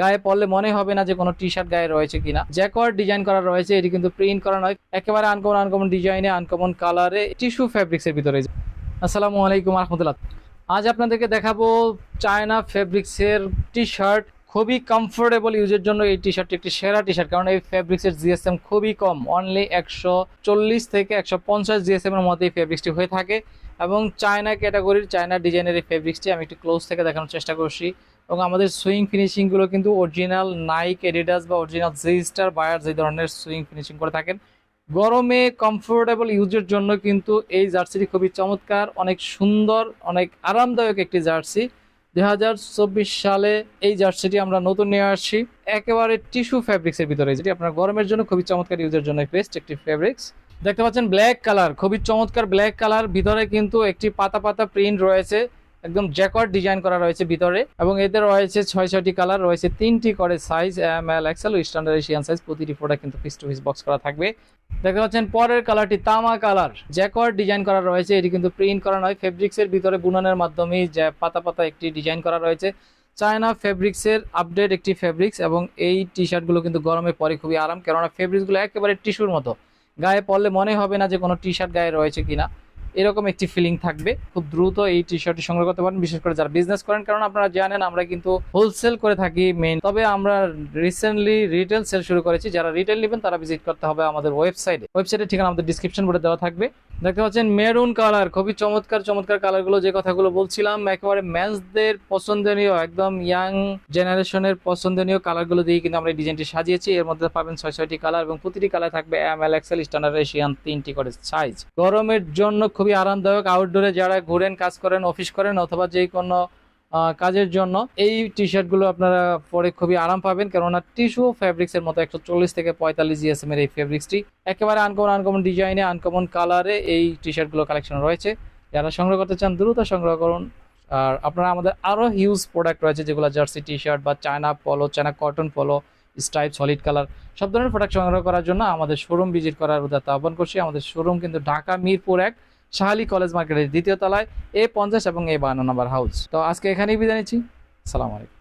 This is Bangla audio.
গায়ে পড়লে মনে হবে না যে কোনো টি শার্ট গায়ে রয়েছে কিনা। জ্যাকওয়ার্ড ডিজাইন করা রয়েছে, এটি কিন্তু প্রিন্ট করা নয়। একেবারে আনকমন আনকমন ডিজাইনে আনকমন কালারে টিস্যু ফ্যাব্রিক্সের ভিতরে। আসসালামু আলাইকুম রহমতুল্লাহ আজ আপনাদেরকে দেখাবো চায়না ফেব্রিক্সের টি শার্ট খুবই কমফোর্টেবল ইউজের জন্য এই টি শার্টটি একটি সেরা টি শার্ট কারণ এই ফেব্রিক্সের জিএসএম খুবই কম। অনলি একশো চল্লিশ থেকে একশো পঞ্চাশ জিএসএম এর মধ্যে এই ফেব্রিক্সটি হয়ে থাকে। এবং চায়না ক্যাটাগরির চায়না ডিজাইনের এই ফেব্রিক্সটি আমি একটু ক্লোজ থেকে দেখানোর চেষ্টা করছি। এবং আমাদের সুইং ফিনিশিংগুলো কিন্তু অরিজিনাল নাইক এডিডাস বা অরিজিনাল জি স্টার বায়ার যে ধরনের সুইং ফিনিশিং করে থাকেন। গরমে কমফোর্টেবল ইউজের জন্য কিন্তু এই জার্সিটি খুবই চমৎকার, অনেক সুন্দর, অনেক আরামদায়ক একটি জার্সি। দুই হাজার চব্বিশ সালে এই জার্সিটি আমরা নতুন নিয়ে আসছি। একেবারে টিস্যু ফ্যাব্রিক্সের ভিতরে, যেটি আপনার গরমের জন্য খুবই চমৎকার ইউজের জন্য বেস্ট একটি ফ্যাব্রিক্স দেখতে পাচ্ছেন ব্ল্যাক কালার খুবই চমৎকার ব্ল্যাক কালার ভিতরে কিন্তু একটি পাতা পাতা প্রিন্ট রয়েছে। একদম জ্যাকওয়ার্ড ডিজাইন করা রয়েছে ভিতরে এবং এতে রয়েছে ছয় ছয়টি কালার, রয়েছে তিনটি করে size M, L, XL standard Asian size প্রতিটি প্রোডাক্ট কিন্তু পিস টু পিস বক্স করা থাকবে। দেখতে পাচ্ছেন পরের কালারটি তামা কালার। জ্যাকওয়ার্ড ডিজাইন করা রয়েছে, এটি কিন্তু প্রিন্ট করা নয় ফেব্রিক্সের ভিতরে বুননের মাধ্যমে পাতা পাতা একটি ডিজাইন করা রয়েছে। চায়না ফেব্রিক্সের আপডেট একটি ফেব্রিক্স এবং এই টি শার্টগুলো কিন্তু গরমে পরে খুবই আরাম, কেননা ফেব্রিক্সগুলো একেবারে টিস্যুর মতো। গায়ে পরলে মনে হবে না যে কোনো টি শার্ট গায়ে রয়েছে কিনা। এরকম একটি ফিলিং থাকবে। খুব দ্রুত এই টি শার্টটি সংগ্রহ করতে পারেন। বিশেষ করে যারা বিজনেস করেন, কারণ আপনারা জানেন, আমরা কিন্তু হোলসেল করে থাকি মেইন তবে আমরা রিসেন্টলি রিটেল সেল শুরু করেছি। যারা রিটেল নেবেন, তারা ভিজিট করতে হবে আমাদের ওয়েবসাইটে ওয়েবসাইটের ঠিকানা আমাদের ডিসক্রিপশন বোর্ডে দেওয়া থাকবে। দেখতে পাচ্ছেন মেরুন কালার, খুবই চমৎকার চমৎকার কালারগুলো যে কথাগুলো বলছিলাম, একেবারে ম্যাচদের পছন্দনীয়, একদম ইয়াং জেনারেশনের পছন্দনীয় কালারগুলো দিয়ে কিন্তু আমরা এই ডিজাইনটি সাজিয়েছি। এর মধ্যে পাবেন ছয় ছয়টি কালার এবং প্রতিটি কালার থাকবে M L XL standard Asian তিনটি করে সাইজ গরমের জন্য খুবই আরামদায়ক। আউটডোরে যারা ঘুরেন, কাজ করেন অফিস করেন অথবা যে কোনো কাজের জন্য। এই টি শার্টগুলো আপনারা পরে খুবই আরাম পাবেন, কেননা টিস্যু ফ্যাব্রিক্সের মতো একশো চল্লিশ থেকে পঁয়তাল্লিশ জিএসএম এর এই ফ্যাব্রিক্সটি একেবারে আনকমন আনকমন ডিজাইনে আনকমন কালারে এই টি শার্টগুলো কালেকশন রয়েছে। যারা সংগ্রহ করতে চান, দ্রুত সংগ্রহ করুন। আর আপনারা আমাদের আরও হিউজ প্রোডাক্ট রয়েছে, যেগুলো জার্সি টি শার্ট বা China polo China cotton polo stripe solid colour সব ধরনের প্রোডাক্ট সংগ্রহ করার জন্য আমাদের শোরুম ভিজিট করার উদাত্ত আহ্বান করছি। আমাদের শোরুম কিন্তু ঢাকা, মিরপুর এক। শাহালি কলেজ মার্কেটের দ্বিতীয় তলায় এ পঞ্চাশ এবং এ বান্ন নম্বর হাউস। তো আজকে এখানেই বিদায় নিচ্ছি। সালাম আলাইকুম।